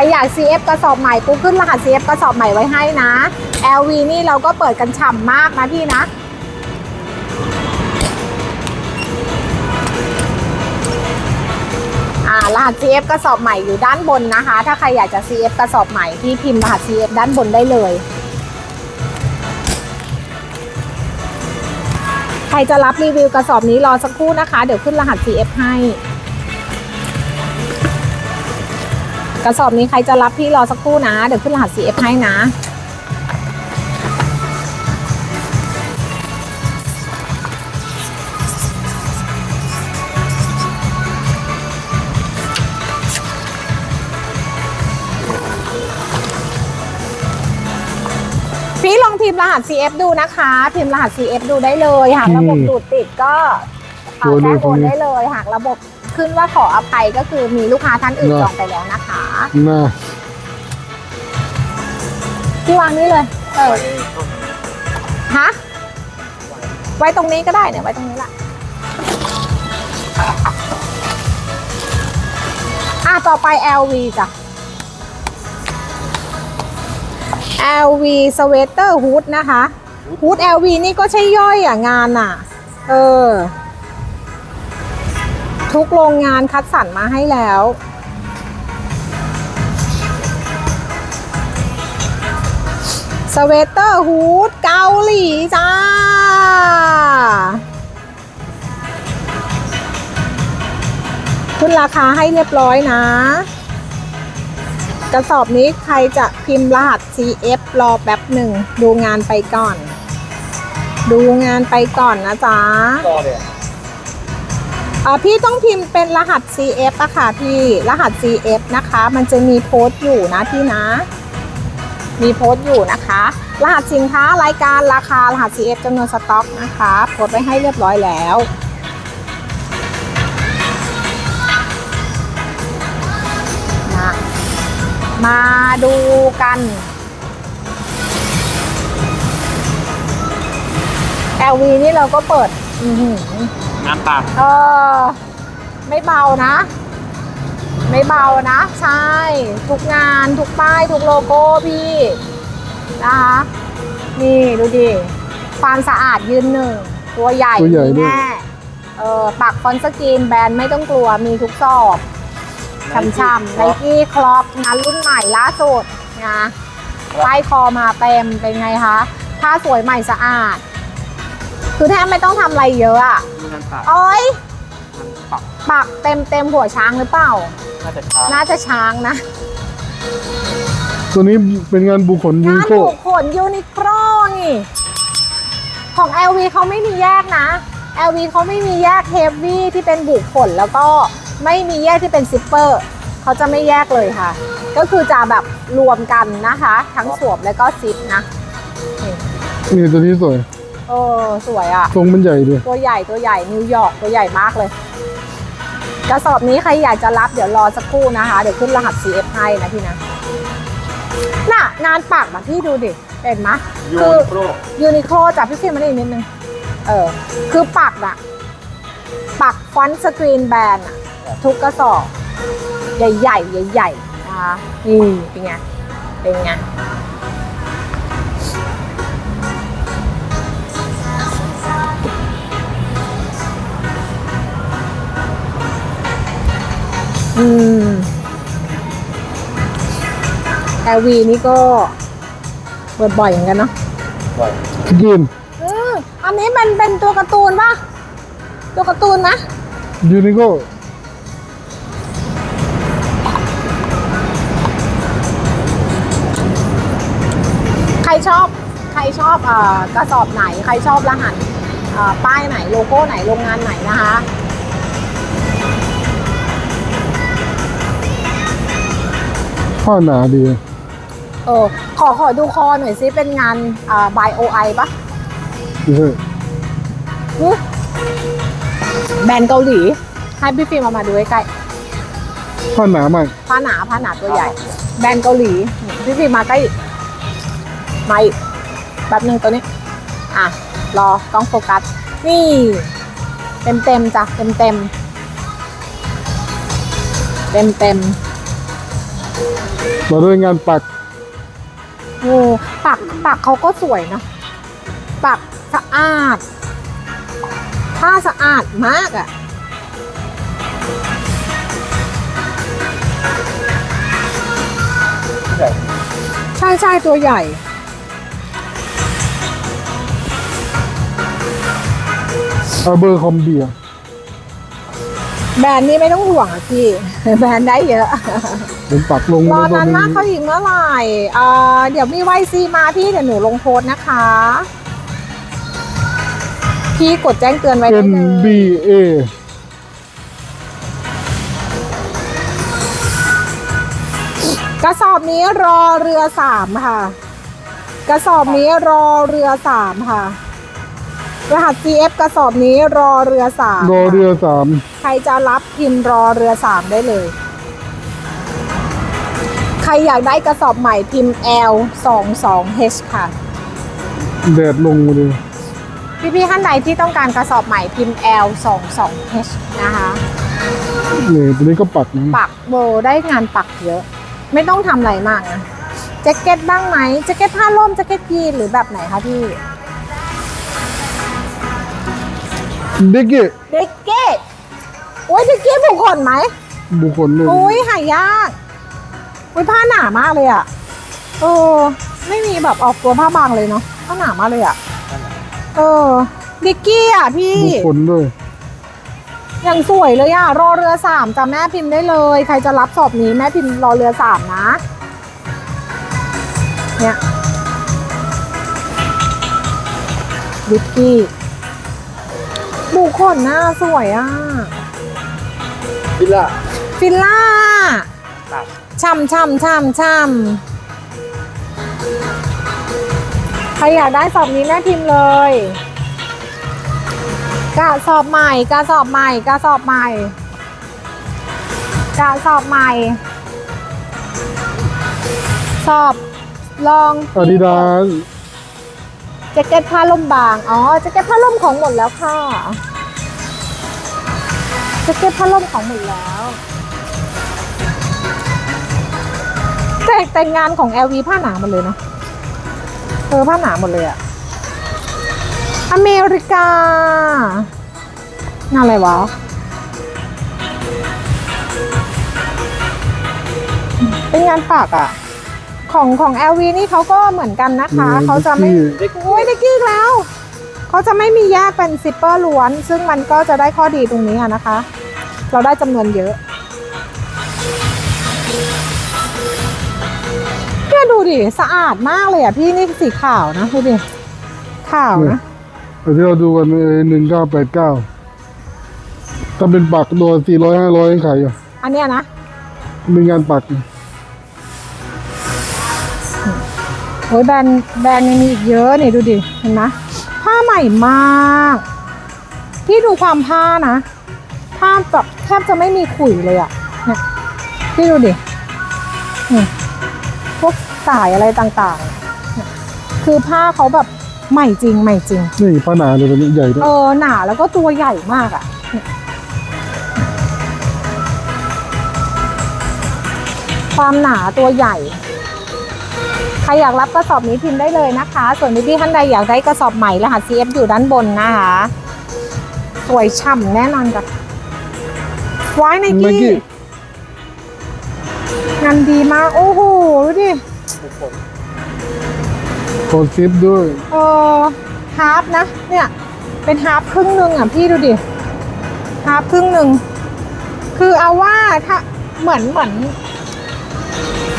รอยาก CF กระสอบใหม่กูขึ้นรหัส CF กระสอบใหม่ไว้ให้นะ LV นี่เราก็เปิดกันฉ่ำมากนะพี่นะรหัส CF กระสอบใหม่อยู่ด้านบนนะคะ ถ้าใครอยากจะ CF กระสอบใหม่ที่พิมพ์รหัส CF ด้านบนได้เลย ใครจะรับรีวิวกระสอบนี้รอสักครู่นะคะ เดี๋ยวขึ้นรหัส CF ให้ กระสอบนี้ใครจะรับพี่รอสักครู่นะ เดี๋ยวขึ้นรหัส CF ให้นะพี่ลองพิมพ์รหัส CF ดูนะคะ พิมพ์รหัส CF ดูได้เลยหากระบบดูดติดก็เอาดูดูแจ้งตรโองนนี้ได้เลย หากระบบขึ้นว่าขออภัยก็คือมีลูกค้าท่านอื่นเนอะจองไปแล้วนะคะ น่าพี่วางนี่เลย เออ ฮะ ไว้ตรงนี้ก็ได้เนี่ย ไว้ตรงนี้แหละอะ ต่อไป LV จ้ะ LV Sweater Hood นะคะ Hood LV นี่ก็ใช่ย่อยอะ งานอะ เออ ทุกโรงงานคัดสรรมาให้แล้ว สเวตเตอร์ฮูดเกาหลีจ้า ขึ้นราคาให้เรียบร้อยนะ กระสอบนี้ใครจะพิมพ์รหัส CF รอแป๊บหนึ่ง ดูงานไปก่อน ดูงานไปก่อนนะจ๊ะต่อเลยอ่าพี่ต้องพิมพ์เป็นรหัส CF อะค่ะพี่ รหัส CF นะคะ มันจะมีโพสต์อยู่นะพี่นะ มีโพสต์อยู่นะคะ รหัสสินค้ารายการราคารหัส CF จำนวนสต็อกนะคะโพสต์ไว้ให้เรียบร้อยแล้วนะมาดูกัน LV นี่เราก็เปิดอือหืองานปากเออ ไม่เบานะ ไม่เบานะ ใช่ ทุกงานทุกป้าย ทุกโลโก้พี่นะคะนี่ดูดิความสะอาดยืนหนึ่ง ตัวใหญ่ตัวใหญ่มีด้วย แน่เออปักฟอนต์สกรีนแบรนด์ไม่ต้องกลัวมีทุกซอบช่ำๆไนกี้คล็อกงานรุ่นใหม่ล่าสุดนะป้ายคอมาเต็มเป็นไงคะผ้าสวยใหม่สะอาด คือแทบไม่ต้องทำอะไรเยอะอะงานปาก โอ้ยงาน ปักปักเต็มเต็มหัวช้างหรือเปล่า น่าจะช้าน่าจะช้างนะตัวนี้เป็นงานบุคคลยูงานินโค บุคคลยูนิโคลนี่ ของ LV เขาไม่มีแยกนะ LV เขาไม่มีแยกเฮฟวี่ที่เป็นบุคคลแล้วก็ไม่มีแยกที่เป็นซิปเปอร์เขาจะไม่แยกเลยค่ะ ก็คือจะแบบรวมกันนะคะ ทั้งสวมแล้วก็ซิปนะนี่นี่ตัวนี้สวย เออสวยอะ ทรงมันใหญ่ด้วยตัวใหญ่ตัวใหญ่นิวยอร์กตัวใหญ่มากเลย กระสอบนี้ใครอยากจะรับเดี๋ยวรอสักครู่นะคะ เดี๋ยวขึ้นรหัส CF ให้นะพี่นะ น่ะงานปักแบบพี่ดูดิเห็นไหมยูคือนิโคลยูนิโคลจับพี่ฟิล์มมานี่นิดนึง เออ คือปักอะปักฟอนต์สกรีนแบรนด์อะทุกกระสอบ ใหญ่ๆใหญ่ๆนะคะนี่เป็นไงเป็นไง อืม LV นี่ก็เปิดบ่อยเหมือนกันเนาะบ่อยสกินอืมอันนี้มันเป็นตัวการ์ตูนปะตัวการ์ตูนนะยูนิโคใครชอบ ใครชอบเอ่อกระสอบไหน ใครชอบรหัสเอ่อป้ายไหน โลโก้ไหน โรงงานไหนนะคะ ผ้าหนาดีเออขอขอดูคอหน่อยซิเป็นงานอ่า by OI ปะดูเถอะหึแบรนด์เกาหลี ให้พี่ฟิล์มเอามาดูใกล้ผ้าหนามากๆผ้าหนาผ้าหนาตัวใหญ่ แบรนด์เกาหลีนี่พี่ฟิล์มมาใกล้อีกมาอีกแบบหนึ่งตัวนี้ อะ รอกล้องโฟกัส นี่ เต็มเต็มๆจ้ะ เต็มเต็มเต็มเต็มๆ ต่อด้วยงานปักโอ้ปักปักเขาก็สวยนะ ปักสะอาดผ้าสะอาดมากอะ่ะใช่ใช่ตัวใหญ่อาเบอร์คอมเบีย แบรนด์นี้ไม่ต้องห่วงอะพี่ แบรนด์ได้เยอะ ผมปักลงรอแล้วนานมากตเขาอีกเมื่อไหร่เอ่อเดี๋ยวมีไวซีมาพี่เดี๋ยวหนูลงโพสต์นะคะ พี่กดแจ้งเตือนไว้เอ็ได้นเลย บีเอกระสอบนี้รอเรือสามค่ะ กระสอบนี้รอเรือสามค่ะ รหัส CF กระสอบนี้รอเรือสามรอเรือสามใครจะรับพิมพ์รอเรือสามได้เลย ใครอยากได้กระสอบใหม่พิมพ์ L 2 2 H ค่ะ แดดลงมาเลยพี่ๆท่านใดที่ต้องการกระสอบใหม่พิมพ์ L 2 2 H นะคะนี่ตัวนี้ก็ปักนะปักโบได้งานปักเยอะ ไม่ต้องทำอะไรมากนะแจ็คเก็ตบ้างไหมแจ็คเก็ตผ้าร่มแจ็คเก็ตยีนหรือแบบไหนคะพี่ เด็กเก้เด็กเก้โอ้ยเด็กเก้ผูกขนไหมบุคคลเลยโอ้ยหายากโอ้ยผ้าหนามากเลยอะ่ะเออ ไม่มีแบบออกตัวผ้าบางเลยเนาะผ้าหนามากเลยอะ่ะเออดิกกี้อะพี่บุคคลด้วยอย่างสวยเลยอะรอเรือสามจ้ะแม่พิมพ์ได้เลย ใครจะรับสอบนี้แม่พิมพ์รอเรือสามนะ เนี่ยวิกกี้ บุคคลหน้าสวยอะพิล่าฟิลล่าครับช่ำช่ำช่ำช่ำใครอยากได้สอบนี้แม่พิมพ์เลยกระสอบใหม่กระสอบใหม่กระสอบใหม่กระสอบใหม่ สอบลอง อาดิดาส แจ็คเก็ตผ้าล่มบาง อ๋อ แจ็คเก็ตผ้าล่มของหมดแล้วค่ะ แจ็คเก็ตผ้าล่มของหมดแล้วแต่แต่งงานของ LV ผ้าหนาหมดเลยเนาะเออผ้าหนาหมดเลยอะอเมริกางานอะไรวะเป็นงานปากอะ ของของ LV นี่เขาก็เหมือนกันนะคะเขาจะไม่เด็กโอ้ยได้กี้อีกแล้ว เขาจะไม่มีแยกเป็นซิปเปอร์ล้วน ซึ่งมันก็จะได้ข้อดีตรงนี้อะนะคะ เราได้จำนวนเยอะเนี่ยดูดิ สะอาดมากเลยอะพี่นี่สีขาวนะดูดิ ขาวนะ แต่ที่เราดูกันหนึ่งเก้าแปดเก้าถ้าเป็นปักโดนสี่ร้อยห้าร้อยขายอยู่อันเนี้ยนะเป็นงานปัก โอ้ยแบรนด์แบรนด์ยังมีอีกเยอะนี่ดูดิเห็นไหมผ้าใหม่มากพี่ดูความผ้านะ ผ้าแบบแทบจะไม่มีขุยเลยอะ่ะเนี่ยพี่ดูดินี่พวกสายอะไรต่างๆเนี่ยคือผ้าเขาแบบใหม่จริงใหม่จริง นี่ผ้าหนาเลยตัวนี้ใหญ่ด้วยเออหนาแล้วก็ตัวใหญ่มากอะ่ะเนี่ยความหนาตัวใหญ่ใค รอยากรับกระสอบนี้พิมพ์ได้เลยนะคะ ส่วนพี่ๆท่านใดอยากได้กระสอบใหม่รหัส CF อยู่ด้านบนนะคะ สวยฉ่ำแน่นอนจ้ะไว้ไนไนกี้กี้งานดีมาก โอ้โห ดูดิบุคคลขอซิปด้วยเออฮาร์ปนะ เนี่ย เป็นฮาร์ปครึ่งหนึ่งอะพี่ดูดิฮาร์ปครึ่งหนึ่ง คือเอาว่าถ้าเหมือนเหมือน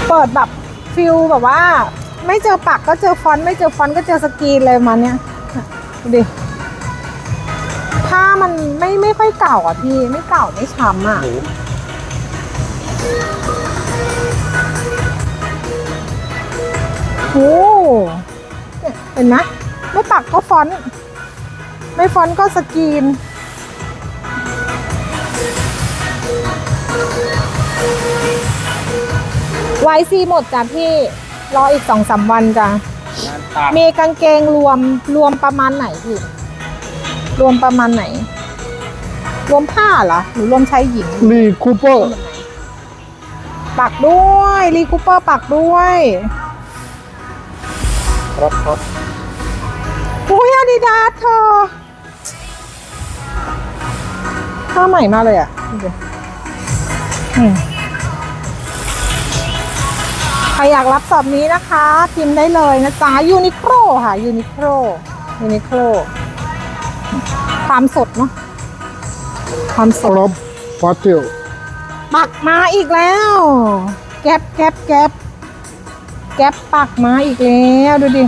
เปิดแบบ ฟิลแบบว่า ไม่เจอปักก็เจอฟอนต์ไม่เจอฟอนต์ก็เจอสกรีนเลยมาเนี่ยเนี่ยดูดิผ้ามันไม่ไม่ค่อยเก่าอะพี่ไม่เก่าไม่ช้ำอะหมูโอ้เนี่ยเห็นไหมไม่ปักก็ฟอนต์ไม่ฟอนต์ก็สกรีน ไวซีหมดจ้ะพี่รออีกสองสามวันจ้ะงานปากมีกางเกงรวมรวมประมาณไหนพี่รวมประมาณไหน รวมผ้าเหรอหรือรวมชายหญิงนี่คูเปอร์รปักด้วยรีคูเปอร์ปักด้วยครับครับอุ้ยอาดิดาสเธอผ้าใหม่มากเลยอะดูดิอืมใค รอยากรับสอบนี้นะคะพิมพ์ได้เลยนะจ๊ะยูนิโคลค่ะยูนิโคลยูนิโคลความสดเนาะความสคดรบฟาสเทลปักมาอีกแล้ว แก๊ปแก๊ปแก๊ปแก๊ปปักมาอีกแล้วดูดิ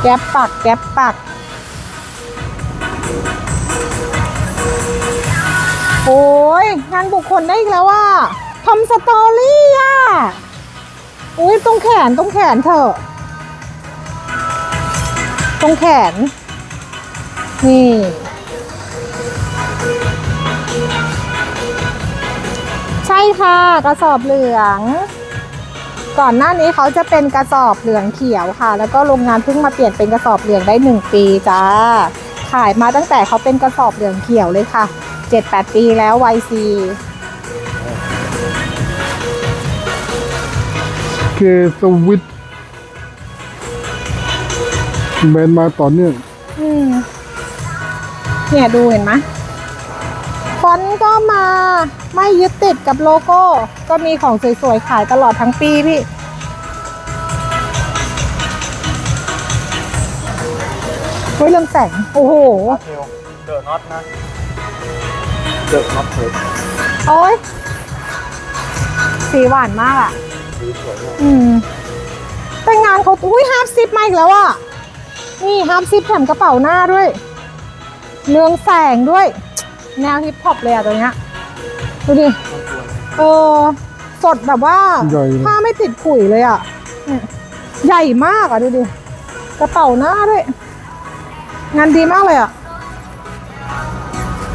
แก๊ปปักแก๊ปปักโอ้ยงานบุคคลได้อีกแล้วว่าทำสตอรี่อะ อุ้ยตรงแขนตรงแขนเถอะ ตรงแขน นี่ ใช่ค่ะกระสอบเหลือง ก่อนหน้านี้เขาจะเป็นกระสอบเหลืองเขียวค่ะ แล้วก็โรงงานเพิ่งมาเปลี่ยนเป็นกระสอบเหลืองได้หนึ่งปีจ้า ขายมาตั้งแต่เขาเป็นกระสอบเหลืองเขียวเลยค่ะเจ็ดแปดปีแล้ว YC เคสวิตแบรนด์มาต่อเนื่องอืมเนี่ยดูเห็นไหมฟอนต์ก็มาไม่ยึดติดกับโลโก้ ก็มีของสวยๆ ขายตลอดทั้งปีพี่ เฮ้ยเรื่องแสง โอ้โห เทลเดอะน็อตนะ เดอะน็อตเทลโอ้ยสีหวานมากอะสีสวยมาก อืมแต่งานเขาอุ้ยฮาร์ปซิปมาอีกแล้วอะ นี่ฮาร์ปซิปแถมกระเป๋าหน้าด้วย เรืองแสงด้วย แนวฮิปฮอปเลยอะตัวเนี้ย ดูดิ เออ สดแบบว่าใหญ่เลย ผ้าไม่ติดขุยเลยอะเนี่ยใหญ่มากอะ ดูดิ กระเป๋าหน้าด้วย งานดีมากเลยอะ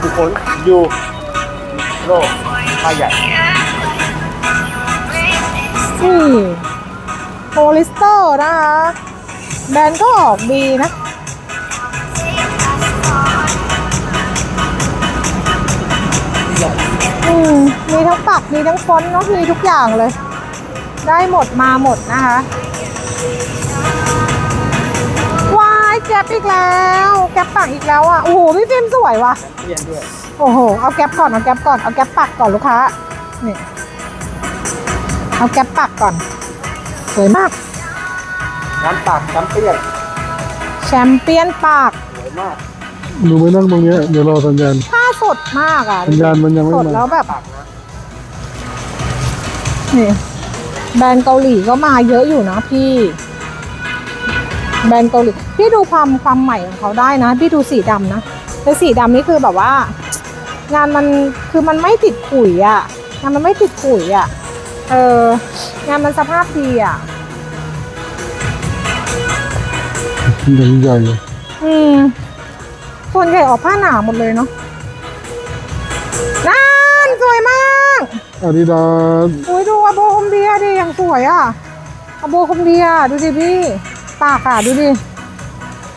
ทุกคนยูโลผ้าใหญ่ นี่โพลิสเตอร์นะคะ แบรนด์ก็ออกดีนะ อืม มีทั้งปัก มีทั้งฟอนต์เนาะมีทุกอย่างเลย ได้หมดมาหมดนะคะวายแก๊ปอีกแล้ว แก๊ปปักอีกแล้วอะ โอ้โห พี่ฟิล์มสวยว่ะเปลี่ยนด้วย โอ้โห เอาแก๊ปก่อน เอาแก๊ปก่อน เอาแก๊ปปักก่อนลูกค้า นี่ เอาแก๊ปปักก่อน สวยมากงานปากแชมเปี้ยนแชมเปี้ยนปาก สวยมากดูไปนั่งตรงเนี้ยเดี๋ยวรอสัญญาณ ผ้าสดมากอะสัญญาณมันยังไม่สดมา แล้วแบบปากนะนี่แบรนด์เกาหลีก็มาเยอะอยู่นะพี่ แบรนด์เกาหลีพี่ดูความความใหม่ของเขาได้นะ พี่ดูสีดำนะแต่สีดำนี่คือแบบว่า งานมันคือมันไม่ติดขุยอะงานมันไม่ติดขุยอะ เอองานมันสภาพดีอะยังใหญ่เลยอืมส่วนใหญ่ออกผ้าหนาหมดเลยเนาะนั่นสวยมากอาดิดาสอุ้ยดูอาโบคมเดียดิอย่างสวยอะอาโบคมเดียดูดิพี่ปากอะดูดิ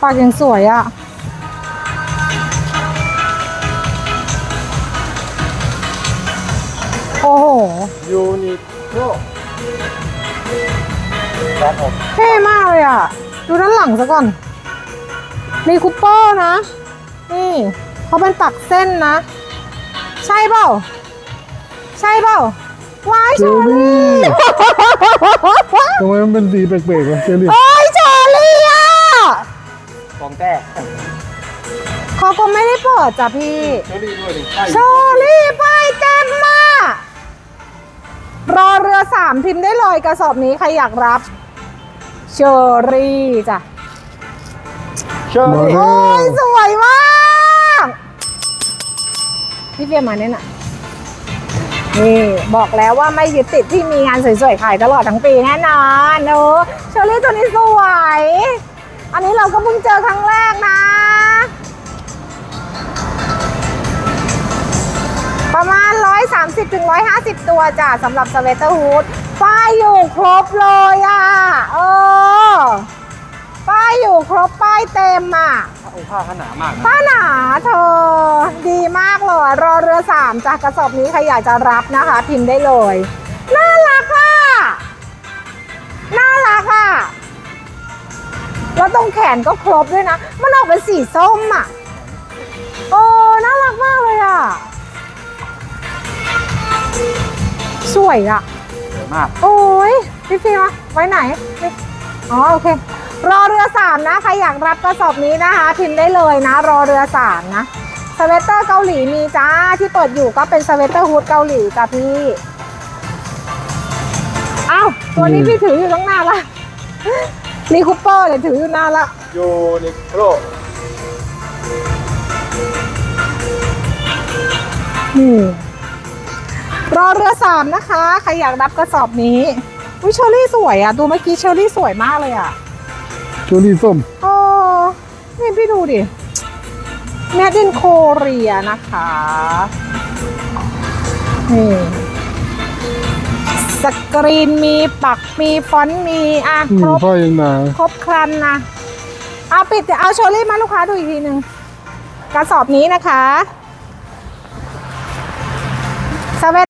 ปากอย่างสวยอะโอ้โห ยูนิโค ลแบรนด์ผมเท่มากเลยอะ ดูด้านหลังซะก่อน มีคูเปอร์นะ นี่เขาเป็นปักเส้นนะ ใช่เปล่า ใช่เปล่าว้ายเจเชออรี่รี่ทำไมมันเป็นสีแปลกๆวะเจอรี่โอ้ยเชอรี่อะฟองแต้เขาก็ไม่ได้เปิดจ้ะพี่เชอรี่ด้วยดิใช่เชอรี่ สามพิมพ์ได้เลยกระสอบนี้ใครอยากรับ เชอรี่จ้ะ เชอมารี่แล้โอ้วยสวยมาก พี่เฟียมมาเนี่ยน่ะ นี่บอกแล้วว่าไม่ยึดติดที่มีงานสวยๆขายตลอดทั้งปีแน่นอนเออเชอรี่ตัวนี้สวย อันนี้เราก็เพิ่งเจอครั้งแรกนะประ 130ถึง150 ตัวจ้ะสำหรับสเวตเตอร์ฮูดป้ายอยู่ครบเลยอะเออป้ายอยู่ครบป้ายเต็มอะโอ้ผ้าหนามากนะผ้าหนาเธอดีมากเลย รอเรือสามจากกระสอบนี้ใครอยากจะรับนะคะ พิมพ์ได้เลย น่ารักอะ น่ารักอะ แล้วตรงแขนก็ครบด้วยนะ มันออกเป็นสีส้มอะ โอ้ น่ารักมากเลยอะ สวยอะ สวยมาก โอ้ยพี่ฟิล์มอะไว้ไหนไม่อ๋อโอเค รอเรือสามนะใครอยากรับกระสอบนี้นะคะพิมพ์ได้เลยนะ รอเรือสามนะสเวตเตอร์เกาหลีมีจ้าที่เปิดอยู่ก็เป็นสเวตเตอร์ฮูดเกาหลีจ้าพี่อ้าวตัวนี้พี่ถืออยู่ตั้งนานละนี่คูเปอร์เลยถืออยู่นานละยูนิโคลอืม รอเรือสามนะคะ ใครอยากรับกระสอบนี้วิเชอรี่สวยอะ ดูเมื่อกี้เชอรี่สวยมากเลยอะโชลี่ส้มโอ้นี่พี่ดูดิแมดอินโคเรียนะคะนี่สกรีนมีปักมีฟอนต์มีอะอืคมรบผ้ายังหนาครบครันนะเอาปิดเอาโชว์รี่มาลูกค้าดูอีกทีหนึ่งกระสอบนี้นะคะสเว